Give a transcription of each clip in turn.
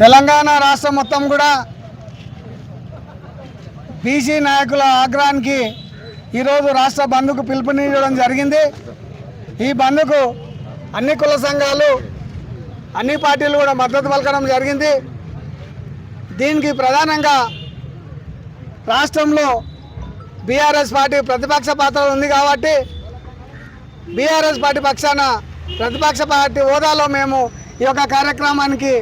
తెలంగాణ రాష్ట్రం మొత్తం కూడా బీసీ నాయకుల ఆగ్రహానికి ఈరోజు రాష్ట్ర బంద్కు పిలుపునివ్వడం జరిగింది. ఈ బంద్కు అన్ని కుల సంఘాలు అన్ని పార్టీలు కూడా మద్దతు పలకడం జరిగింది. దీనికి ప్రధానంగా రాష్ట్రంలో బీఆర్ఎస్ పార్టీ ప్రతిపక్ష పాత్ర ఉంది కాబట్టి బీఆర్ఎస్ పార్టీ పక్షాన ప్రతిపక్ష పార్టీ హోదాలో మేము ఈ యొక్క కార్యక్రమానికి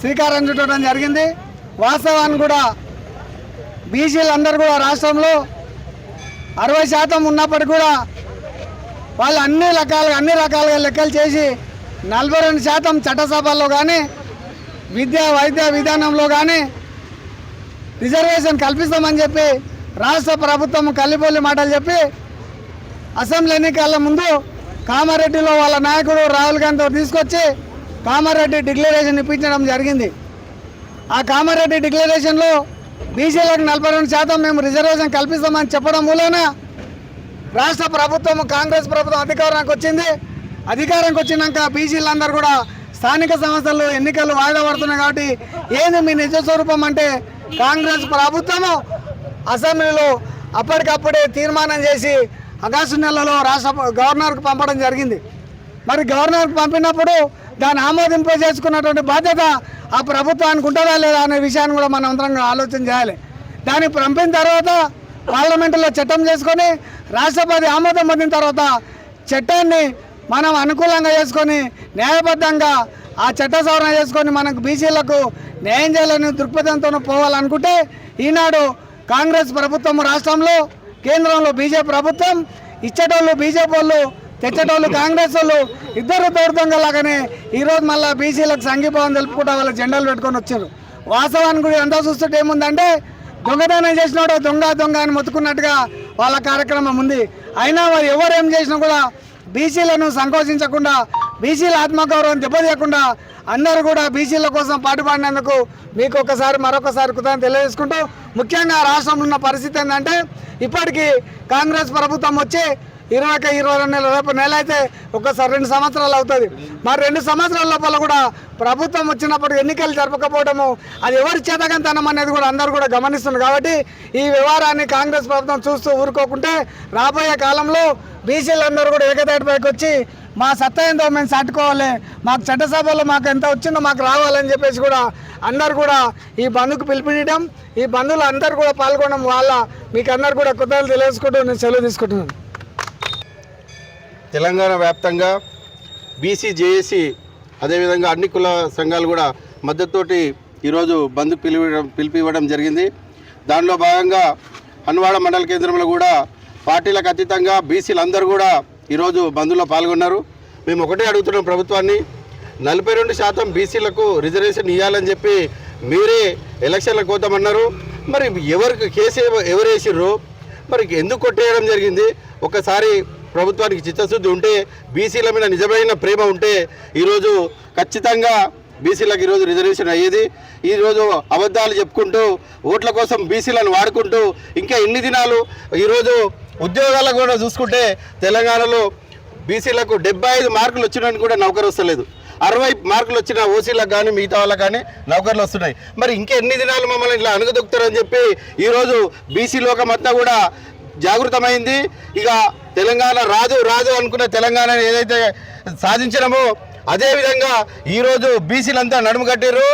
శ్రీకారం చుట్టడం జరిగింది. వాస్తవాన్ని కూడా బీసీలందరూ కూడా రాష్ట్రంలో అరవై శాతం ఉన్నప్పటికీ కూడా వాళ్ళు అన్ని రకాలుగా అన్ని రకాలుగా లెక్కలు చేసి నలభై రెండు శాతం చట్టసభల్లో కానీ విద్యా వైద్య విధానంలో కానీ రిజర్వేషన్ కల్పిస్తామని చెప్పి రాష్ట్ర ప్రభుత్వం కల్లిపొల్లి మాటలు చెప్పి అసెంబ్లీ ఎన్నికల ముందు కామారెడ్డిలో వాళ్ళ నాయకుడు రాహుల్ గాంధీ తీసుకొచ్చి కామారెడ్డి డిక్లరేషన్ ఇప్పించడం జరిగింది. ఆ కామారెడ్డి డిక్లరేషన్లో బీసీలకు నలభై రెండు శాతం మేము రిజర్వేషన్ కల్పిస్తామని చెప్పడం మూలన రాష్ట్ర ప్రభుత్వం కాంగ్రెస్ ప్రభుత్వం అధికారానికి వచ్చింది. అధికారానికి వచ్చినాక బీసీలందరూ కూడా స్థానిక సంస్థలు ఎన్నికలు వాయిదా పడుతున్నాయి కాబట్టి ఏంది మీ నిజ స్వరూపం అంటే కాంగ్రెస్ ప్రభుత్వము? అసెంబ్లీలో అప్పటికప్పుడే తీర్మానం చేసి ఆగస్టు నెలలో రాష్ట్ర గవర్నర్కు పంపడం జరిగింది. మరి గవర్నర్కి పంపినప్పుడు దాన్ని ఆమోదింపజేసుకున్నటువంటి బాధ్యత ఆ ప్రభుత్వానికి ఉంటుందా లేదా అనే విషయాన్ని కూడా మనం అందరం ఆలోచన చేయాలి. దాన్ని పంపిన తర్వాత పార్లమెంటులో చట్టం చేసుకొని రాష్ట్రపతి ఆమోదం పొందిన తర్వాత చట్టాన్ని మనం అనుకూలంగా చేసుకొని న్యాయబద్ధంగా ఆ చట్ట సవరణ చేసుకొని మనకు బీసీలకు న్యాయం చేయాలని దృక్పథంతో పోవాలనుకుంటే ఈనాడు కాంగ్రెస్ ప్రభుత్వం రాష్ట్రంలో కేంద్రంలో బీజేపీ ప్రభుత్వం ఇచ్చేటోళ్ళు బీజేపీ వాళ్ళు తెచ్చేటోళ్ళు కాంగ్రెస్ వాళ్ళు ఇద్దరు తోడుదొంగలాగానే ఈరోజు మళ్ళీ బీసీలకు సంఘీభావం తెలుపుకుంటా వాళ్ళ జెండాలు పెట్టుకొని వచ్చారు. వాస్తవానికి కూడా ఎంత చూస్తుంటే ఏముందంటే దొంగతనం చేసినాడు దొంగ దొంగ అని మొత్తుకున్నట్టుగా వాళ్ళ కార్యక్రమం ఉంది. అయినా వారు ఎవరు ఏం చేసినా కూడా బీసీలను సంకోచించకుండా బీసీల ఆత్మగౌరవం దెబ్బతీయకుండా అందరూ కూడా బీసీల కోసం పాటుపడినందుకు మీకు ఒకసారి మరొకసారి కృతజ్ఞత తెలియజేసుకుంటూ ముఖ్యంగా రాష్ట్రంలో ఉన్న పరిస్థితి ఏంటంటే ఇప్పటికీ కాంగ్రెస్ ప్రభుత్వం వచ్చి ఇరవై ఒక ఇరవై రెండు నెలలు రేపు నెల అయితే ఒకసారి రెండు సంవత్సరాలు అవుతుంది. మరి రెండు సంవత్సరాల లోపల కూడా ప్రభుత్వం వచ్చినప్పుడు ఎన్నికలు జరపకపోవడము అది ఎవరి చేతకంతనం అనేది కూడా అందరూ కూడా గమనిస్తున్నారు. కాబట్టి ఈ వ్యవహారాన్ని కాంగ్రెస్ ప్రభుత్వం చూస్తూ ఊరుకోకుంటే రాబోయే కాలంలో బీసీలందరూ కూడా ఏకతాటిపైకి వచ్చి మా సత్తా ఏందో మేము చట్టుకోవాలి మాకు చట్టసభలో మాకు ఎంత వచ్చిందో మాకు రావాలని చెప్పేసి కూడా అందరు కూడా ఈ బంధుకు పిలుపునియడం ఈ బంధువులు అందరు కూడా పాల్గొనడం వల్ల మీకు అందరు కూడా కృతజ్ఞతలు తెలియజేసుకుంటూ నేను సెలవు తీసుకుంటున్నాను. తెలంగాణ వ్యాప్తంగా బీసీ జేఏసీ అదేవిధంగా అన్ని కుల సంఘాలు కూడా మద్దతుతోటి ఈరోజు బంద్ పిలివడం పిలిపివ్వడం జరిగింది. దానిలో భాగంగా హన్వాడ మండల కేంద్రంలో కూడా పార్టీలకు అతీతంగా బీసీలందరూ కూడా ఈరోజు బంద్లో పాల్గొన్నారు. మేము ఒకటే అడుగుతున్నాం ప్రభుత్వాన్ని నలభై రెండు శాతం బీసీలకు రిజర్వేషన్ ఇవ్వాలని చెప్పి మీరే ఎలక్షన్లకు పోతామన్నారు. మరి ఎవరికి కేసు ఎవరు వేసిర్రు మరి ఎందుకు కొట్టేయడం జరిగింది? ఒకసారి ప్రభుత్వానికి చిత్తశుద్ధి ఉంటే బీసీల మీద నిజమైన ప్రేమ ఉంటే ఈరోజు ఖచ్చితంగా బీసీలకు ఈరోజు రిజర్వేషన్ అయ్యేది. ఈరోజు అబద్ధాలు చెప్పుకుంటూ ఓట్ల కోసం బీసీలను వాడుకుంటూ ఇంకా ఎన్ని దినాలు ఈరోజు ఉద్యోగాలకు కూడా చూసుకుంటే తెలంగాణలో బీసీలకు డెబ్బై ఐదు మార్కులు వచ్చినానికి కూడా నౌకరు వస్తలేదు. అరవై మార్కులు వచ్చిన ఓసీలకు కానీ మిగతా వాళ్ళకి కానీ నౌకర్లు వస్తున్నాయి. మరి ఇంకా ఎన్ని దినాలు మమ్మల్ని ఇట్లా అణగదొక్కుతారని చెప్పి ఈరోజు బీసీ లోకం అంతా కూడా జాగృతమైంది. ఇక తెలంగాణ రాజు రాజు అనుకున్న తెలంగాణ ఏదైతే సాధించినామో అదేవిధంగా ఈరోజు బీసీలంతా నడుము కట్టారు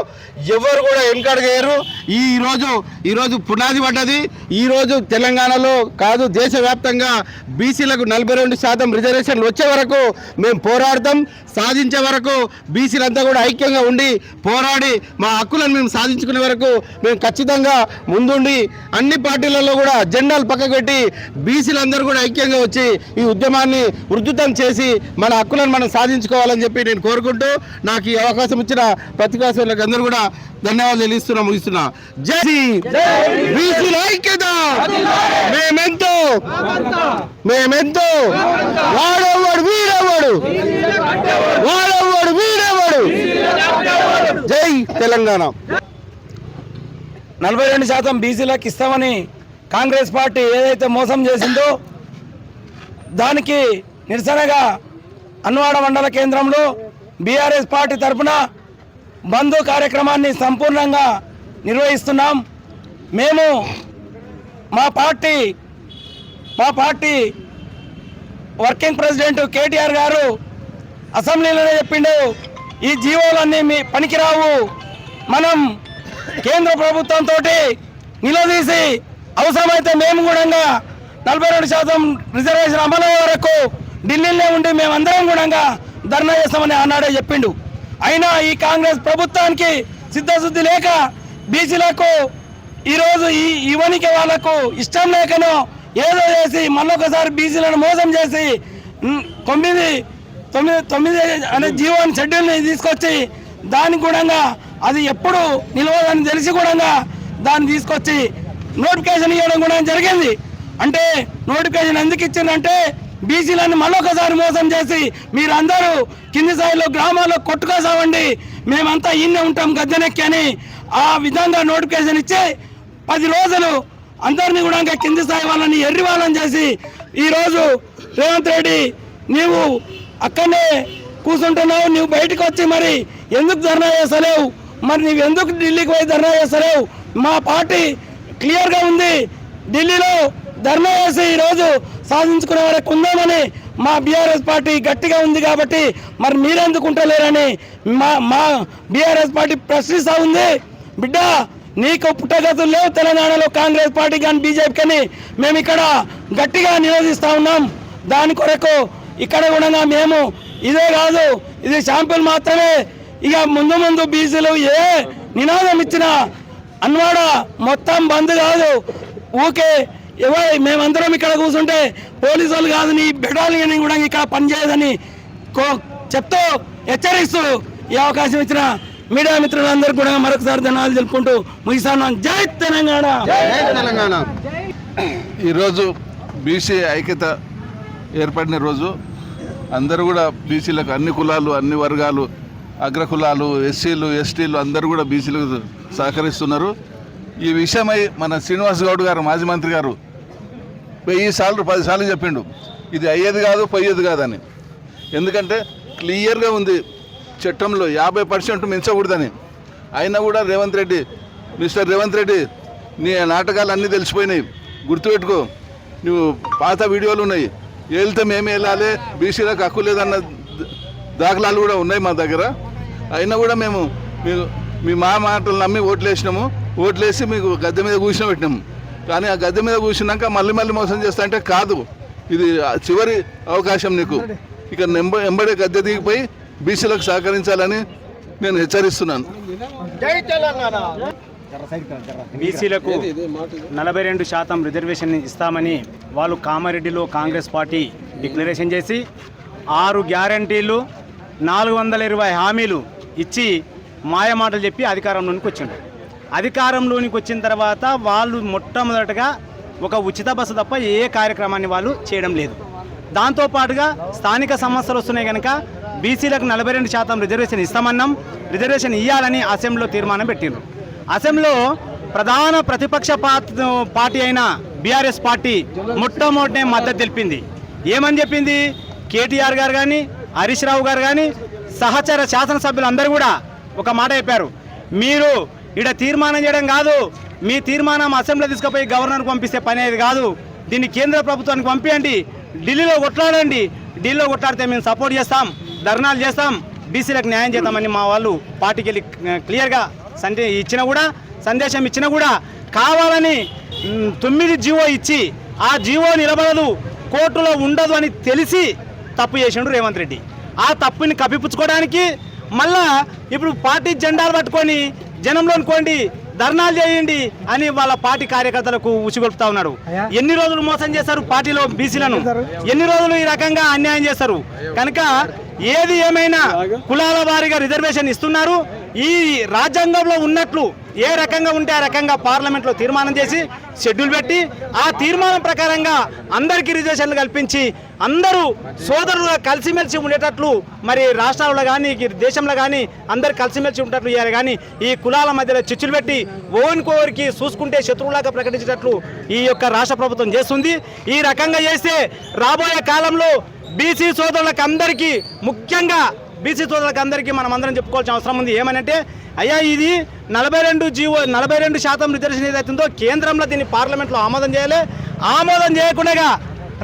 ఎవరు కూడా వెనకడగయ్యారు ఈ రోజు ఈరోజు పునాది పడ్డది. ఈరోజు తెలంగాణలో కాదు దేశవ్యాప్తంగా బీసీలకు నలభై రెండు శాతం రిజర్వేషన్లు వచ్చే వరకు మేము పోరాడతాం. సాధించే వరకు బీసీలంతా కూడా ఐక్యంగా ఉండి పోరాడి మా హక్కులను మేము సాధించుకునే వరకు మేము ఖచ్చితంగా ముందుండి అన్ని పార్టీలలో కూడా జెండాలు పక్క పెట్టి బీసీలందరూ కూడా ఐక్యంగా వచ్చి ఈ ఉద్యమాన్ని ఉధృతం చేసి మన హక్కులను మనం సాధించుకోవాలని చెప్పి నేను కోరుకుంటూ నాకు ఈ అవకాశం ఇచ్చిన పత్రికాశులకు అందరూ కూడా ధన్యవాదాలు తెలియస్తున్నా ముగిస్తున్నా. జై బీసీల ఐక్యత. మేమెంతో మేమెంతో వాడేవాడు వీడేవాడు వాడేవాడు వీడేవాడు జై తెలంగాణ. నలభై రెండు శాతం బీసీలకు ఇస్తామని కాంగ్రెస్ పార్టీ ఏదైతే మోసం చేసిందో దానికి నిరసనగా అన్వాడ మండల కేంద్రంలో బీఆర్ఎస్ పార్టీ తరఫున బంధు కార్యక్రమాన్ని సంపూర్ణంగా నిర్వహిస్తున్నాం. మేము మా పార్టీ మా పార్టీ వర్కింగ్ ప్రెసిడెంట్ కేటీఆర్ గారు అసెంబ్లీలోనే చెప్పిండు ఈ జీవోలన్నీ మీ పనికిరావు. మనం కేంద్ర ప్రభుత్వంతో నిలదీసి అవసరమైతే మేము కూడా నలభై రెండు శాతం రిజర్వేషన్ అమలు వరకు ఢిల్లీలో ఉండి మేమందరం కూడా ధర్నా చేస్తామని ఆనాడే చెప్పిండు. అయినా ఈ కాంగ్రెస్ ప్రభుత్వానికి సిద్ధశుద్ధి లేక బీసీలకు ఈరోజు ఈ యువనికి వాళ్ళకు ఇష్టం లేకనో ఏదో చేసి మళ్ళొకసారి బీసీలను మోసం చేసి తొమ్మిది తొమ్మిది తొమ్మిది అనే జీవోని షెడ్యూల్ని తీసుకొచ్చి దాని కూడా అది ఎప్పుడు నిలవదని తెలిసి కూడా దాన్ని తీసుకొచ్చి నోటిఫికేషన్ ఇవ్వడం కూడా జరిగింది. అంటే నోటిఫికేషన్ ఎందుకు ఇచ్చిందంటే బీసీలను మళ్ళొకసారి మోసం చేసి మీరందరూ కింది స్థాయిలో గ్రామాల్లో కొట్టుకోసావండి మేమంతా ఇన్నే ఉంటాం గద్దెనెక్కి అని ఆ విధంగా నోటిఫికేషన్ ఇచ్చి పది రోజులు అందరినీ కూడా ఇంకా కింది స్థాయి వాళ్ళని ఎర్రి వాళ్ళని చేసి ఈరోజు రేవంత్ రెడ్డి నీవు అక్కడనే కూర్చుంటున్నావు నువ్వు బయటకు వచ్చి మరి ఎందుకు ధర్నా చేస్తలేవు? మరి నువ్వు ఎందుకు ఢిల్లీకి పోయి ధర్నా చేస్తలేవు? మా పార్టీ క్లియర్గా ఉంది. ఢిల్లీలో ధర్నా చేసి ఈరోజు సాధించుకునే వరకు ఉందామని మా బీఆర్ఎస్ పార్టీ గట్టిగా ఉంది కాబట్టి మరి మీరెందుకు ఉంటలేరని మా మా బీఆర్ఎస్ పార్టీ ప్రశ్నిస్తూ ఉంది. బిడ్డ నీకు పుట్టగతులు లేవు తెలంగాణలో కాంగ్రెస్ పార్టీ కానీ బీజేపీ కానీ. మేము ఇక్కడ గట్టిగా నిరోధిస్తూ ఉన్నాం. దాని కొరకు ఇక్కడ కూడా మేము ఇదే కాదు ఇది శాంపుల్ మాత్రమే. ఇక ముందు ముందు బీసీలు ఏ నినాదం ఇచ్చినా అన్వాడ మొత్తం బంద్ కాదు. ఊకే ఎవరు? మేమందరం ఇక్కడ కూర్చుంటే పోలీసు వాళ్ళు కాదు నీ బెటాలియన్ కూడా ఇక్కడ పనిచేయదని కో- చెప్తూ హెచ్చరిస్తూ ఈ అవకాశం ఇచ్చిన మీడియా మిత్రులందరూ కూడా మరొకసారి ధన్యవాదాలు తెలుపుకుంటూ ముగిస్తాను. జై తెలంగాణ! తెలంగాణ! ఈరోజు బీసీ ఐక్యత ఏర్పడిన రోజు అందరూ కూడా బీసీలకు అన్ని కులాలు అన్ని వర్గాలు అగ్ర కులాలు ఎస్సీలు ఎస్టీలు అందరూ కూడా బీసీలకు సహకరిస్తున్నారు. ఈ విషయమై మన శ్రీనివాస్ గౌడ్ గారు మాజీ మంత్రి గారు వెయ్యి సార్లు పది సార్లు చెప్పిండు. ఇది అయ్యేది కాదు పోయేది కాదని. ఎందుకంటే క్లియర్గా ఉంది చట్టంలో యాభై పర్సెంట్ మించకూడదని. అయినా కూడా రేవంత్ రెడ్డి మిస్టర్ రేవంత్ రెడ్డి నీ నాటకాలు అన్నీ తెలిసిపోయినాయి. గుర్తుపెట్టుకో నువ్వు పాత వీడియోలు ఉన్నాయి. వెళ్తే మేము వెళ్ళాలి బీసీలకు హక్కు లేదన్న దాఖలాలు కూడా ఉన్నాయి మా దగ్గర. అయినా కూడా మేము మీ మా మాటలు నమ్మి ఓట్లు వేసినాము ఓట్లు వేసి మీకు గద్దె మీద కూర్చొని పెట్టినాము కానీ ఆ గద్దె మీద కూర్చున్నాక మళ్ళీ మళ్ళీ మోసం చేస్తా అంటే కాదు. ఇది చివరి అవకాశం నీకు. ఇక నెంబ ఎంబడే గద్దె దిగిపోయి బీసీలకు సహకరించాలని నేను హెచ్చరిస్తున్నాను. బీసీలకు నలభై రెండు శాతం రిజర్వేషన్ ఇస్తామని వాళ్ళు కామారెడ్డిలో కాంగ్రెస్ పార్టీ డిక్లరేషన్ చేసి ఆరు గ్యారంటీలు నాలుగు వందల ఇరవై హామీలు ఇచ్చి మాయమాటలు చెప్పి అధికారంలోనికి వచ్చిండు అధికారంలోనికి వచ్చిన తర్వాత వాళ్ళు మొట్టమొదటగా ఒక ఉచిత బస్సు తప్ప ఏ కార్యక్రమాన్ని వాళ్ళు చేయడం లేదు. దాంతోపాటుగా స్థానిక సమస్యలు వస్తున్నాయి కనుక బీసీలకు నలభై రెండు శాతం రిజర్వేషన్ ఇస్తామన్నాం. రిజర్వేషన్ ఇవ్వాలని అసెంబ్లీలో తీర్మానం పెట్టిండ్రు అసెంబ్లీలో ప్రధాన ప్రతిపక్ష పార్టీ అయిన బీఆర్ఎస్ పార్టీ మొట్టమొదటి మద్దతు తెలిపింది. ఏమని చెప్పింది? కేటీఆర్ గారు కానీ హరీష్ రావు గారు కానీ సహచర శాసనసభ్యులు అందరూ కూడా ఒక మాట చెప్పారు. మీరు ఇక్కడ తీర్మానం చేయడం కాదు. మీ తీర్మానం అసెంబ్లీ తీసుకుపోయి గవర్నర్కి పంపిస్తే పని అనేది కాదు. దీన్ని కేంద్ర ప్రభుత్వానికి పంపించండి ఢిల్లీలో కొట్లాడండి. ఢిల్లీలో కొట్లాడితే మేము సపోర్ట్ చేస్తాం. ధర్నాలు చేస్తాం. బీసీలకు న్యాయం చేద్దామని మా వాళ్ళు పార్టీకి వెళ్ళి క్లియర్గా సందే ఇచ్చినా కూడా సందేశం ఇచ్చినా కూడా కావాలని తొమ్మిది జీవో ఇచ్చి ఆ జీవో నిలబడదు కోర్టులో ఉండదు అని తెలిసి తప్పు చేసిండు రేవంత్ రెడ్డి. ఆ తప్పుని కప్పిపుచ్చుకోవడానికి మళ్ళా ఇప్పుడు పార్టీ జెండాలు పట్టుకొని జనంలో అనుకోండి ధర్నాలు చేయండి అని వాళ్ళ పార్టీ కార్యకర్తలకు ఉసిగొలుపుతా ఉన్నాడు. ఎన్ని రోజులు మోసం చేస్తారు పార్టీలో బీసీలను? ఎన్ని రోజులు ఈ రకంగా అన్యాయం చేస్తారు కనుక ఏది ఏమైనా కులాల వారీగా రిజర్వేషన్ ఇస్తున్నారు. ఈ రాజ్యాంగంలో ఉన్నట్లు ఏ రకంగా ఉంటే ఆ రకంగా పార్లమెంట్లో తీర్మానం చేసి షెడ్యూల్ పెట్టి ఆ తీర్మానం ప్రకారంగా అందరికీ రిజర్వేషన్లు కల్పించి అందరూ సోదరులుగా కలిసిమెలిసి ఉండేటట్లు మరి రాష్ట్రాల్లో కానీ దేశంలో కానీ అందరు కలిసిమెలిసి ఉండేటట్లు చేయాలి. కానీ ఈ కులాల మధ్యలో చిచ్చులు పెట్టి ఓవరికోవరికి చూసుకుంటే శత్రువులాగా ప్రకటించేటట్లు ఈ యొక్క రాష్ట్ర ప్రభుత్వం చేస్తుంది. ఈ రకంగా చేస్తే రాబోయే కాలంలో బీసీ సోదరులకు అందరికీ ముఖ్యంగా బీసీ సోదరులకు అందరికీ మనం అందరం చెప్పుకోవాల్సిన అవసరం ఉంది. ఏమనంటే అయ్యా ఇది నలభై రెండు జీవో నలభై రెండు శాతం రిజర్వేషన్ ఏదైతుందో కేంద్రంలో దీన్ని పార్లమెంట్లో ఆమోదం చేయాలి. ఆమోదం చేయకుండా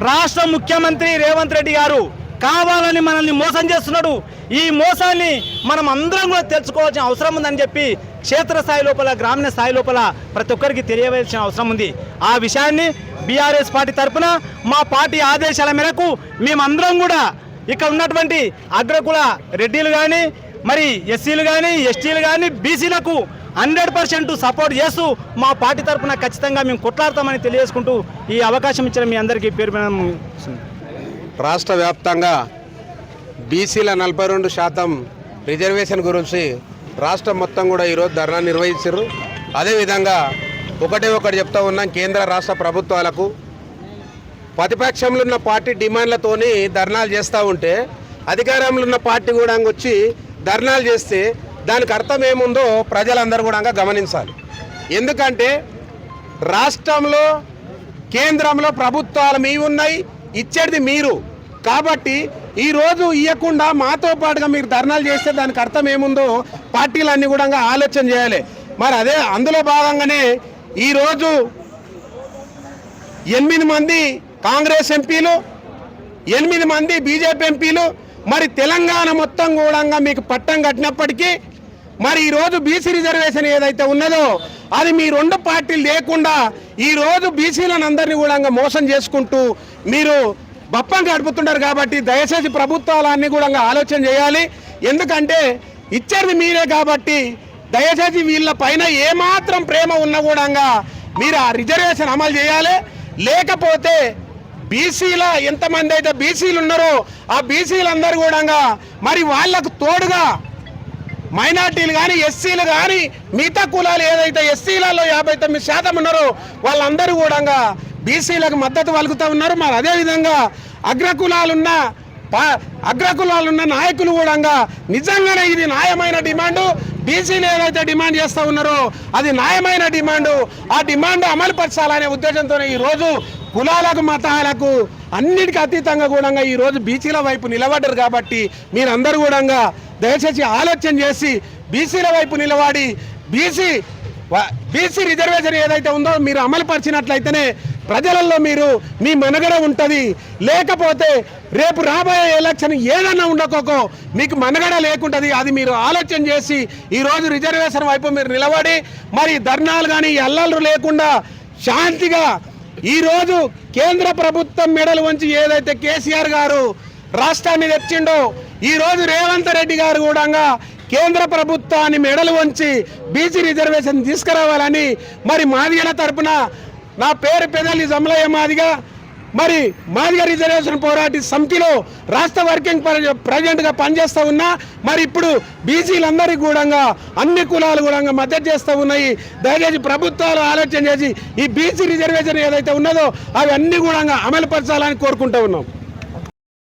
రాష్ట్ర ముఖ్యమంత్రి రేవంత్ రెడ్డి గారు కావాలని మనల్ని మోసం చేస్తున్నాడు. ఈ మోసాన్ని మనం అందరం కూడా తెలుసుకోవాల్సిన అవసరం ఉందని చెప్పి క్షేత్రస్థాయి లోపల గ్రామీణ స్థాయి లోపల ప్రతి ఒక్కరికి తెలియవలసిన అవసరం ఉంది. ఆ విషయాన్ని బీఆర్ఎస్ పార్టీ తరఫున మా పార్టీ ఆదేశాల మేరకు మేమందరం కూడా ఇక్కడ ఉన్నటువంటి అగ్రకుల రెడ్డిలు కానీ మరి ఎస్సీలు కానీ ఎస్టీలు కానీ బీసీలకు హండ్రెడ్ పర్సెంట్ సపోర్ట్ చేస్తూ మా పార్టీ తరఫున ఖచ్చితంగా మేము కొట్లాడతామని తెలియజేసుకుంటూ ఈ అవకాశం ఇచ్చిన మీ అందరికీ పేరు రాష్ట్ర వ్యాప్తంగా బీసీల నలభై రెండు శాతం రిజర్వేషన్ గురించి రాష్ట్రం మొత్తం కూడా ఈరోజు ధర్నా నిర్వహించారు. అదేవిధంగా ఒకటే ఒకటి చెప్తా ఉన్నాం కేంద్ర రాష్ట్ర ప్రభుత్వాలకు ప్రతిపక్షంలో ఉన్న పార్టీ డిమాండ్లతోని ధర్నాలు చేస్తూ ఉంటే అధికారంలో ఉన్న పార్టీ కూడా వచ్చి ధర్నాలు చేస్తే దానికి అర్థం ఏముందో ప్రజలందరూ కూడా గమనించాలి. ఎందుకంటే రాష్ట్రంలో కేంద్రంలో ప్రభుత్వాలు మీ ఉన్నాయి ఇచ్చేది మీరు. కాబట్టి ఈ రోజు ఇవ్వకుండా మాతో పాటుగా మీరు ధర్నాలు చేస్తే దానికి అర్థం ఏముందో పార్టీలన్నీ కూడా ఆలోచన చేయాలి. మరి అదే అందులో భాగంగానే ఈరోజు ఎనిమిది మంది కాంగ్రెస్ ఎంపీలు ఎనిమిది మంది బీజేపీ ఎంపీలు మరి తెలంగాణ మొత్తం కూడా మీకు పట్టం కట్టినప్పటికీ మరి ఈరోజు బీసీ రిజర్వేషన్ ఏదైతే ఉన్నదో అది మీ రెండు పార్టీలు లేకుండా ఈరోజు బీసీలను అందరినీ కూడా మోసం చేసుకుంటూ మీరు బప్పం గడుపుతుంటారు కాబట్టి దయచేసి ప్రభుత్వాలన్నీ కూడా ఆలోచన చేయాలి. ఎందుకంటే ఇచ్చేది మీరే కాబట్టి దయచేసి వీళ్ళ పైన ఏమాత్రం ప్రేమ ఉన్నా కూడా మీరు ఆ రిజర్వేషన్ అమలు చేయాలి. లేకపోతే బీసీల ఎంతమంది అయితే బీసీలు ఉన్నారో ఆ బీసీలందరూ కూడా మరి వాళ్ళకు తోడుగా మైనార్టీలు కానీ ఎస్సీలు కానీ మిగతా కులాలు ఏదైతే ఎస్సీలలో యాభై తొమ్మిది శాతం ఉన్నారో వాళ్ళందరూ కూడా బీసీలకు మద్దతు పలుకుతూ ఉన్నారు. మరి అదేవిధంగా అగ్రకులాలున్న పా అగ్రకులాలున్న నాయకులు కూడా నిజంగానే ఇది న్యాయమైన డిమాండు. బీసీలు ఏదైతే డిమాండ్ చేస్తూ ఉన్నారో అది న్యాయమైన డిమాండు. ఆ డిమాండ్ అమలుపరచాలనే ఉద్దేశంతోనే ఉద్దేశంతో ఈరోజు కులాలకు మతాలకు అన్నిటికీ అతీతంగా కూడా ఈరోజు బీసీల వైపు నిలబడ్డారు కాబట్టి మీరందరూ కూడా దయచేసి ఆలోచన చేసి బీసీల వైపు నిలబడి బీసీ బీసీ రిజర్వేషన్ ఏదైతే ఉందో మీరు అమలు పరిచినట్లయితేనే ప్రజలలో మీరు మీ మనగడ ఉంటుంది. లేకపోతే రేపు రాబోయే ఎలక్షన్ ఏదన్నా ఉండకోకో మీకు మనగడ లేకుంటుంది. అది మీరు ఆలోచన చేసి ఈరోజు రిజర్వేషన్ వైపు మీరు నిలబడి మరి ధర్నాలు కానీ అల్లలు లేకుండా శాంతిగా ఈరోజు కేంద్ర ప్రభుత్వం మెడలు వంచి ఏదైతే కేసీఆర్ గారు రాష్ట్రాన్ని తెచ్చిండో ఈరోజు రేవంత్ రెడ్డి గారు కూడా కేంద్ర ప్రభుత్వాన్ని మెడలు వంచి బీసీ రిజర్వేషన్ తీసుకురావాలని మరి మాదిగల తరపున నా పేరు పెదలి జమలయ్య మాదిగా మరి మాదిగ రిజర్వేషన్ పోరాటి సమితిలో రాష్ట్ర వర్కింగ్ ప్రెసిడెంట్గా పనిచేస్తూ ఉన్నా మరి ఇప్పుడు బీసీలందరికీ కూడా అన్ని కులాలు కూడా మద్దతు చేస్తూ ఉన్నాయి. దయచేసి ప్రభుత్వాలు ఆలోచన చేసి ఈ బీసీ రిజర్వేషన్ ఏదైతే ఉన్నదో అవి అన్నీ కూడా అమలుపరచాలని కోరుకుంటూ ఉన్నాం.